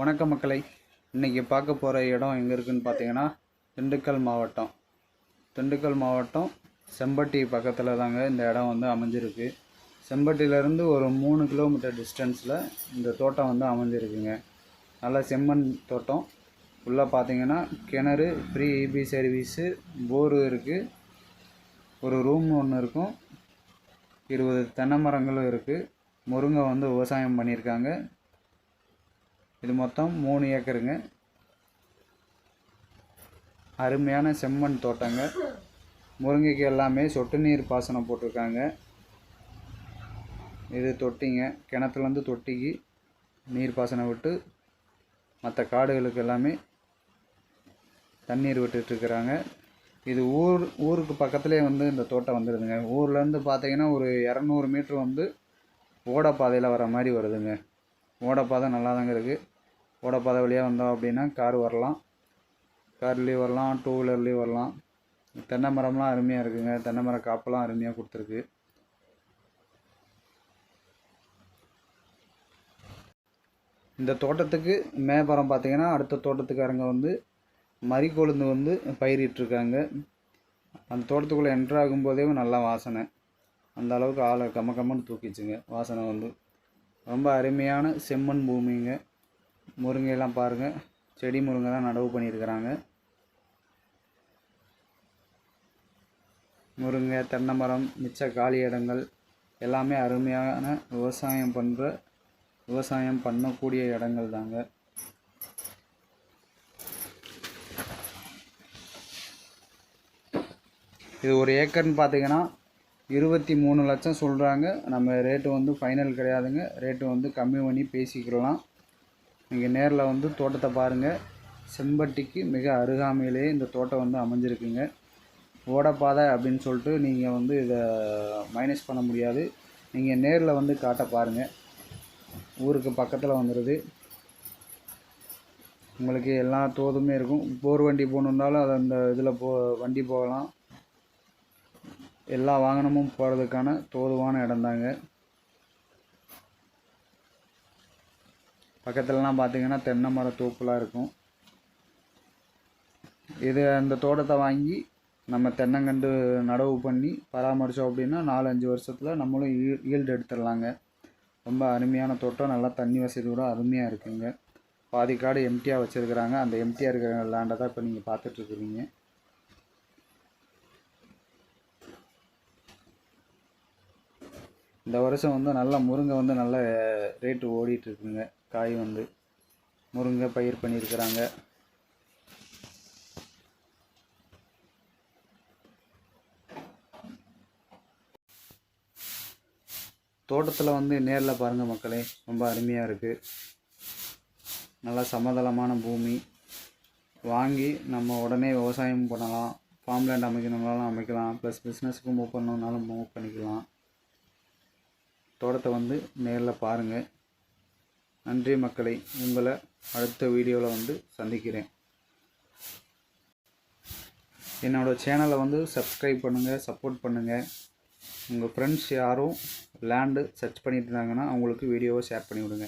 வணக்க மக்களை. இன்றைக்கி பார்க்க போகிற இடம் எங்கே இருக்குதுன்னு பார்த்தீங்கன்னா திண்டுக்கல் மாவட்டம். திண்டுக்கல் மாவட்டம் செம்பட்டி பக்கத்தில் தாங்க இந்த இடம் வந்து அமைஞ்சிருக்கு. செம்பட்டியிலேருந்து ஒரு மூணு கிலோமீட்டர் டிஸ்டன்ஸில் இந்த தோட்டம் வந்து அமைஞ்சிருக்குங்க. நல்ல செம்மண் தோட்டம். உள்ளே பார்த்தீங்கன்னா கிணறு ஃப்ரீ இபி சர்வீஸு போரு இருக்குது ஒரு ரூம் ஒன்று இருக்கும். இருபது தென்னை மரங்களும் இருக்குது முருங்கை வந்து விவசாயம் பண்ணியிருக்காங்க. இது மொத்தம் மூணு ஏக்கருங்க. அருமையான செம்மண் தோட்டங்க. முருங்கைக்கு எல்லாமே சொட்டு நீர் பாசனம் போட்டிருக்காங்க. இது தொட்டிங்க. கிணத்துலேருந்து தொட்டிக்கு நீர் பாசனம் விட்டு மற்ற காடுகளுக்கு எல்லாமே தண்ணீர் விட்டுட்ருக்குறாங்க. இது ஊர் ஊருக்கு பக்கத்துலேயே வந்து இந்த தோட்டம் வந்துடுதுங்க ஊர்லேருந்து பார்த்தீங்கன்னா ஒரு இரநூறு மீட்ரு வந்து ஓடப்பாதையில் வர மாதிரி வருதுங்க. ஓடப்பாதை நல்லா தாங்க இருக்குது ஓடப்பாதை வழியாக வந்தோம் அப்படின்னா கார் வரலாம். கார்லேயும் வரலாம் டூ வீலர்லேயும் வரலாம். தென்னை மரம்லாம் அருமையாக இருக்குங்க. தென்னை மர காப்பெல்லாம் அருமையாக கொடுத்துருக்கு. இந்த தோட்டத்துக்கு மேபரம் பார்த்தீங்கன்னா அடுத்த தோட்டத்துக்காரங்க வந்து மறிக்கொழுந்து வந்து பயிரிட்டுருக்காங்க. அந்த தோட்டத்துக்குள்ளே என்ட்ராகும் போதேவும் நல்லா வாசனை. அந்த அளவுக்கு ஆளை கம்ம கம்மன்னு தூக்கிச்சுங்க. வாசனை வந்து ரொம்ப அருமையான செம்மண் பூமிங்க. முருங்கையெல்லாம் பாருங்கள் செடி முருங்கை தான் நடவு பண்ணியிருக்கிறாங்க. முருங்கை தென்னை மரம் மிச்ச காலி இடங்கள் எல்லாமே அருமையான விவசாயம் பண்ணுற விவசாயம் பண்ணக்கூடிய இடங்கள் தாங்க. இது ஒரு ஏக்கர்னு பார்த்தீங்கன்னா இருபத்தி மூணு லட்சம் சொல்கிறாங்க நம்ம ரேட்டு வந்து ஃபைனல் கிடையாதுங்க. ரேட்டு வந்து கம்மி பண்ணி பேசிக்கலாம். நீங்கள் நேரில் வந்து தோட்டத்தை பாருங்கள் செம்பட்டிக்கு மிக அருகாமையிலேயே இந்த தோட்டம் வந்து அமைஞ்சிருக்குங்க. ஓடப்பாதை அப்படின்னு சொல்லிட்டு நீங்கள் வந்து இதை மைனஸ் பண்ண முடியாது. நீங்கள் நேரில் வந்து காட்ட பாருங்கள் ஊருக்கு பக்கத்தில் வந்துடுது உங்களுக்கு எல்லா தோதுமே இருக்கும். போர் வண்டி போகணுன்னாலும் அது அந்த இதில் போ வண்டி போகலாம். எல்லா வாகனமும் போகிறதுக்கான தோதுவான இடம்தாங்க. பக்கத்துலலாம் பார்த்தீங்கன்னா தென்னை மர தோப்புலாம் இருக்கும். இது அந்த தோட்டத்தை வாங்கி நம்ம தென்னங்கண்டு நடவு பண்ணி பராமரித்தோம் அப்படின்னா நாலு அஞ்சு வருஷத்தில் நம்மளும் ஈ ஈல்டு எடுத்துடலாங்க. ரொம்ப அருமையான தோட்டம் நல்லா தண்ணி வசதியோட அருமையாக இருக்குங்க. பாதி காடு எம்டியாக வச்சுருக்குறாங்க. அந்த எம்டியாக இருக்கிற லேண்டை தான் இப்போ நீங்கள் பார்த்துட்ருக்குறீங்க. இந்த வருஷம் வந்து நல்லா முருங்கை வந்து நல்ல ரேட்டு ஓடிட்டுருக்குங்க காய் வந்து முருங்கை பயிர் பண்ணியிருக்கிறாங்க. தோட்டத்தில் வந்து நேரில் பாருங்கள் மக்களே ரொம்ப அருமையாக இருக்குது நல்லா சமதளமான பூமி. வாங்கி நம்ம உடனே விவசாயம் பண்ணலாம். ஃபார்ம் லேண்ட் அமைக்கணும்னாலும் அமைக்கலாம். ப்ளஸ் பிஸ்னஸுக்கு மூவ் பண்ணணுன்னாலும் மூவ் பண்ணிக்கலாம். தோட்டத்தை வந்து நேரில் பாருங்கள் நன்றி மக்களை. உங்களை அடுத்த வீடியோவில் வந்து சந்திக்கிறேன். என்னோடய சேனலை வந்து சப்ஸ்கிரைப் பண்ணுங்கள் சப்போர்ட் பண்ணுங்கள் உங்கள் ஃப்ரெண்ட்ஸ் யாரும் லேண்டு சர்ச் பண்ணிட்டு இருந்தாங்கன்னா அவங்களுக்கு வீடியோவை ஷேர் பண்ணி விடுங்க